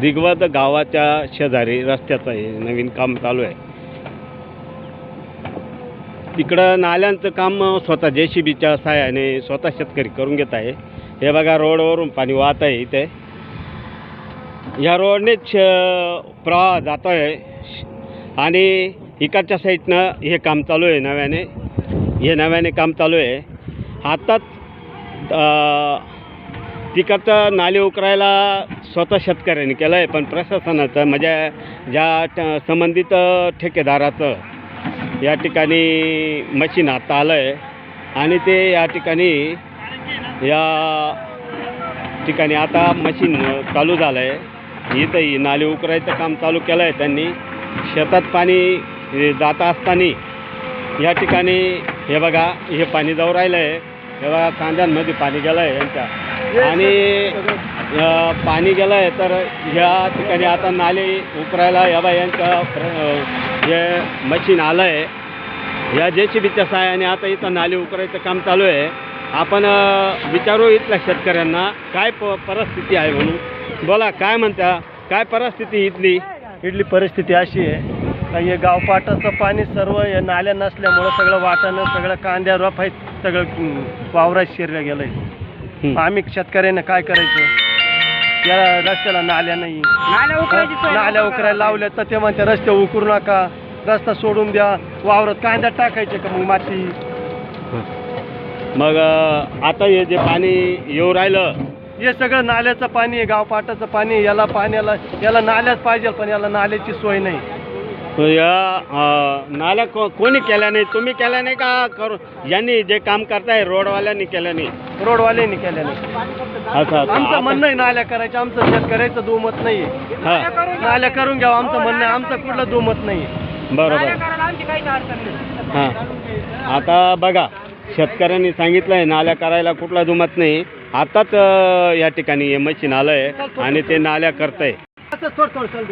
दिगवत गावाच्या शेजारी रस्त्याचं आहे नवीन काम चालू आहे. तिकडं नाल्यांचं काम स्वतः जे सी बीच्या सहाय्याने स्वतः शेतकरी करून घेत आहे. हे बघा रोडवरून पाणी वाहत आहे इथे. या रोडनेच प्रवाह जातो आहे आणि इकडच्या साईडनं हे काम चालू आहे नव्याने. हे नव्याने काम चालू आहे. आत्ताच तिकडचं नाले उकरायला स्वतः शेतकऱ्यांनी केलं आहे पण प्रशासनाचं म्हणजे ज्या ट- संबंधित ठेकेदाराचं या ठिकाणी मशीन आता आलं आहे आणि ते या ठिकाणी या ठिकाणी आता मशीन चालू झालं आहे इथंही नाले उकरायचं काम चालू केलं आहे त्यांनी. शेतात पाणी हे जात असताना या ठिकाणी हे बघा हे पाणी जाऊ राहिलं आहे हे बघा कांद्यांमध्ये पाणी गेलं आहे यांच्या. आणि अ, पाणी गेलं आहे तर ह्या ठिकाणी आता नाले उकरायला या बा जे मशीन आलं आहे या जे सी बीच्या सहाय्याने आता इथं नाले उकरायचं काम चालू आहे. आपण अ, विचारू इथल्या शेतकऱ्यांना काय प परिस्थिती आहे म्हणून. बोला काय म्हणता? काय परिस्थिती इथली? इथली परिस्थिती अशी आहे का हे गावपाटाचं पाणी सर्व हे नाल्या नसल्यामुळं सगळं वाटानं सगळं कांद्या रोपायत सगळं हं, वावरात शिरलं आहे आम्ही शेतकऱ्यानं काय करायचं? या रस्त्याला नाल्या नाही. नाल्या उकरायला लावल्या तर ते म्हणते रस्ते उकरू नका रस्ता सोडून द्या वावरात कांद्यात टाकायचे का मग माती? मग अ, आता हे जे पाणी येऊ राहिलं हे सगळं नाल्याचं पाणी आहे गावपाटाचं पाणी आहे. याला पाण्याला याला नाल्याच पाहिजे पण याला नाल्याची सोय नाही. या नाल्या को कोणी केल्या नाही? तुम्ही केल्या नाही का? करू यांनी जे काम करताय रोडवाल्यांनी केलं नाही. रोडवाल्यांनी केल्या नाही. असं असं. आमचं म्हणणं आहे नाल्या करायचं आमचं शेतकऱ्याचं दुमत नाही. हा. नाल्या करून घ्यावं आमचं म्हणणं आहे आमचं कुठलं दुमत नाही. बरोबर. हां. आता बघा शेतकऱ्यांनी सांगितलं आहे नाल्या करायला कुठला दुमत नाही. आताच अ, या ठिकाणी हे मशीन आलं आहे आणि ते नाल्या करत